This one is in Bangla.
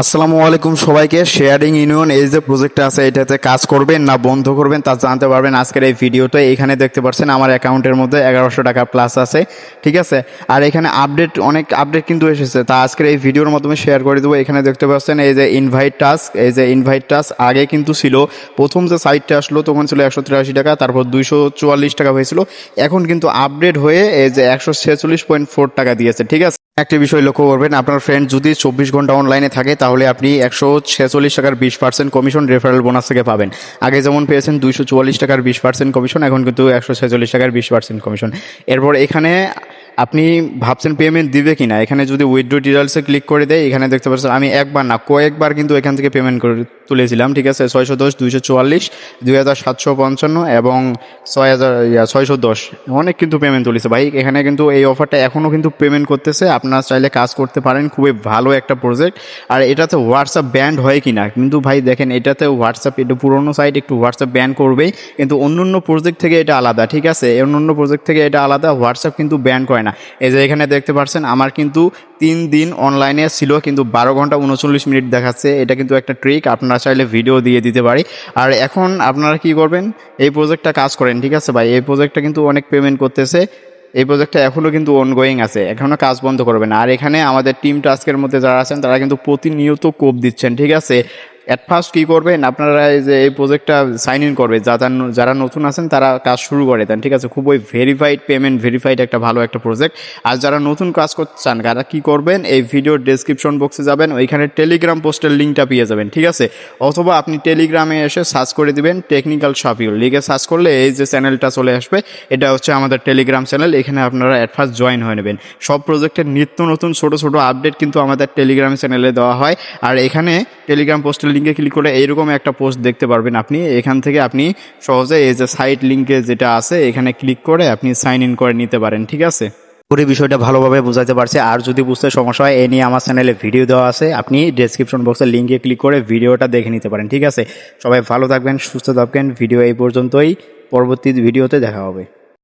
আসসালামু আলাইকুম সবাইকে। শেয়ারিং ইউনিয়ন এই যে প্রজেক্টটা আছে, এটাতে কাজ করবেন না বন্ধ করবেন, তা জানতে পারবেন আজকের এই ভিডিওতে। এখানে দেখতে পাচ্ছেন আমার অ্যাকাউন্টের মধ্যে এগারোশো টাকা প্লাস আছে, ঠিক আছে? আর এখানে আপডেট অনেক আপডেট কিন্তু এসেছে, তা আজকের এই ভিডিওর মাধ্যমে শেয়ার করে দেবো। এখানে দেখতে পাচ্ছেন এই যে ইনভাইট টাস্ক এই যে ইনভাইট টাস্ক আগে কিন্তু ছিল, প্রথম যে সাইটটা আসলো তখন ছিল একশো তিরাশি টাকা, তারপর দুইশো চুয়াল্লিশ টাকা হয়েছিল। এখন কিন্তু আপডেট হয়ে এই যে একশো ছেচল্লিশ পয়েন্ট ফোর টাকা দিয়েছে, ঠিক আছে? একটি বিষয় লক্ষ্য করবেন, আপনার ফ্রেন্ড যদি চব্বিশ ঘণ্টা অনলাইনে থাকে, তাহলে আপনি একশো ছেচল্লিশ টাকার বিশ পার্সেন্ট কমিশন রেফারেল বোনাস থেকে পাবেন। আগে যেমন পেয়েছেন দুইশো চুয়াল্লিশ টাকার বিশ পার্সেন্ট কমিশন এখন কিন্তু একশো ছেচল্লিশ টাকার বিশ পার্সেন্ট কমিশন এরপর এখানে আপনি ভাবছেন পেমেন্ট দিবে কি না এখানে যদি উইথড্রো ডিটেলসে ক্লিক করে দেয়, এখানে দেখতে পাচ্ছেন আমি একবার না, কয়েকবার কিন্তু এখান থেকে পেমেন্ট করে তুলেছিলাম, ঠিক আছে? ছয়শো দশ, দুইশো চুয়াল্লিশ, দুই হাজার সাতশো পঞ্চান্ন এবং ছয় হাজার ছয়শো দশ। অনেক কিন্তু পেমেন্ট তুলেছে ভাই। এখানে কিন্তু এই অফারটা এখনও কিন্তু পেমেন্ট করতেছে। আপনার চাইলে কাজ করতে পারেন। খুবই ভালো একটা প্রজেক্ট আর এটাতে হোয়াটসঅ্যাপ ব্যান্ড হয় কি না কিন্তু ভাই দেখেন, এটাতে হোয়াটসঅ্যাপ একটু পুরোনো সাইট একটু হোয়াটসঅ্যাপ ব্যান করবেই। কিন্তু অন্য অন্য প্রজেক্ট থেকে এটা আলাদা, ঠিক আছে? অন্য অন্য প্রজেক্ট থেকে এটা আলাদা। হোয়াটসঅ্যাপ কিন্তু ব্যান করে না। এই যে এখানে দেখতে পাচ্ছেন, আমার কিন্তু তিন দিন অনলাইনে ছিল, কিন্তু বারো ঘণ্টা উনচল্লিশ মিনিট দেখাচ্ছে। এটা কিন্তু একটা ট্রিক আপনারা চাইলে ভিডিও দিয়ে দিতে পারি। আর এখন আপনারা কি করবেন? এই প্রজেক্টটা কাজ করেন, ঠিক আছে ভাই? এই প্রজেক্টটা কিন্তু অনেক পেমেন্ট করতেছে। এই প্রজেক্টটা এখনও কিন্তু অনগোয়িং আছে এখনও কাজ বন্ধ করবেন। আর এখানে আমাদের টিম টাস্কের মধ্যে যারা আছেন, তারা কিন্তু প্রতিনিয়ত কোপ দিচ্ছেন, ঠিক আছে? অ্যাট ফার্স্ট কী করবেন আপনারা যে এই প্রজেক্টটা সাইন ইন করবে। যারা যারা নতুন আছেন, তারা কাজ শুরু করে দেন, ঠিক আছে? খুবই ভেরিফাইড পেমেন্ট ভেরিফাইড একটা ভালো একটা প্রজেক্ট আর যারা নতুন কাজ করতে চান, তারা কী করবেন? এই ভিডিওর ডেসক্রিপশন বক্সে যাবেন, ওইখানে টেলিগ্রাম পোস্টের লিঙ্কটা পেয়ে যাবেন, ঠিক আছে? অথবা আপনি টেলিগ্রামে এসে সার্চ করে দিবেন টেকনিক্যাল শপিউল লিগে সার্চ করলে এই যে চ্যানেলটা চলে আসবে, এটা হচ্ছে আমাদের টেলিগ্রাম চ্যানেল এখানে আপনারা অ্যাট ফার্স্ট জয়েন হয়ে নেবেন। সব প্রজেক্টের নিত্য নতুন ছোট ছোট আপডেট কিন্তু আমাদের টেলিগ্রাম চ্যানেলে দেওয়া হয়। আর এখানে টেলিগ্রাম পোস্টের লিঙ্কে ক্লিক করে এইরকম একটা পোস্ট দেখতে পারবেন আপনি। এখান থেকে আপনি সহজে এই যে সাইট লিঙ্কে যেটা আছে, এখানে ক্লিক করে আপনি সাইন ইন করে নিতে পারেন, ঠিক আছে? পুরো বিষয়টা ভালোভাবে বোঝাতে পারছে। আর যদি বুঝতে সমস্যা হয়, এ নিয়ে আমার চ্যানেলে ভিডিও দেওয়া আছে। আপনি ডেসক্রিপশন বক্সের লিঙ্কে ক্লিক করে ভিডিওটা দেখে নিতে পারেন, ঠিক আছে? সবাই ভালো থাকবেন, সুস্থ থাকবেন। ভিডিও এই পর্যন্তই। পরবর্তী ভিডিওতে দেখা হবে।